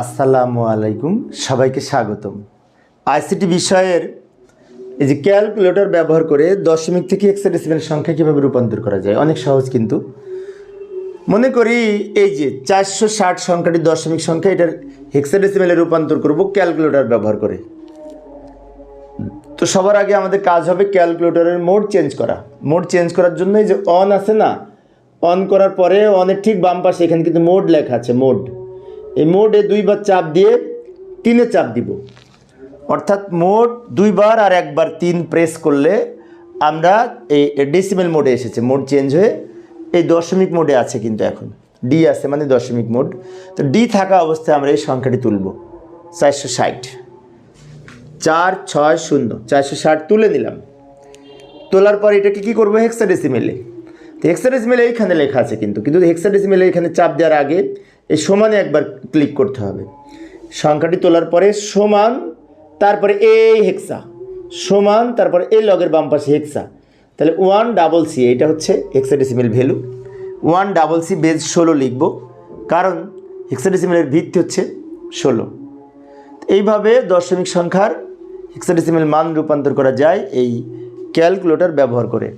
আসসালামু আলাইকুম, সবাইকে স্বাগতম। আইসিটি বিষয়ের এই যে ক্যালকুলেটর ব্যবহার করে দশমিক থেকে এক্সাডেসিমেল সংখ্যা কীভাবে রূপান্তর করা যায়, অনেক সহজ কিন্তু। মনে করি এই যে চারশো ষাট সংখ্যাটি দশমিক সংখ্যা, এটার হেক্সাডেসিমেলে রূপান্তর করব ক্যালকুলেটর ব্যবহার করে। তো সবার আগে আমাদের কাজ হবে ক্যালকুলেটরের মোড চেঞ্জ করা। মোড চেঞ্জ করার জন্য এই যে অন আছে না অন করার পরে অনের ঠিক বাম পাশে এখানে কিন্তু মোড লেখা আছে, মোড। এই মোডে দুইবার চাপ দিয়ে তিনে চাপ দিব। অর্থাৎ মোড দুইবার আর একবার তিন প্রেস করলে আমরা এই ডেসিমেল মোডে এসেছে। মোড চেঞ্জ হয়ে এই দশমিক মোডে আছে কিন্তু এখন। ডি আছে মানে দশমিক মোড তো ডি থাকা অবস্থায় আমরা এই সংখ্যাটি তুলব। চারশো ষাট। চার, ছয়, শূন্য। চারশো ষাট তুলে নিলাম। তোলার পর এটাকে কী করব? হেক্সাডেসিমেলে তো হেক্সাডেসিমেলে এইখানে লেখা আছে কিন্তু। কিন্তু হেক্সাডেসিমেলে এখানে চাপ দেওয়ার আগে এই সমানে একবার ক্লিক করতে হবে। সংখ্যাটি তোলার পরে সমান, তারপরে এই হেক্সা সমান, তারপরে এই লগের বাম পাশে হেক্সা তাহলে ওয়ান ডাবল সি এটা হচ্ছে hexadecimal value one double C base ষোলো লিখব, কারণ হেক্সাডেসিমেলের ভিত্তি হচ্ছে ষোলো। এইভাবে দশমিক সংখ্যার হেক্সাডেসিমেল মান রূপান্তর করা যায় এই ক্যালকুলেটর ব্যবহার করে।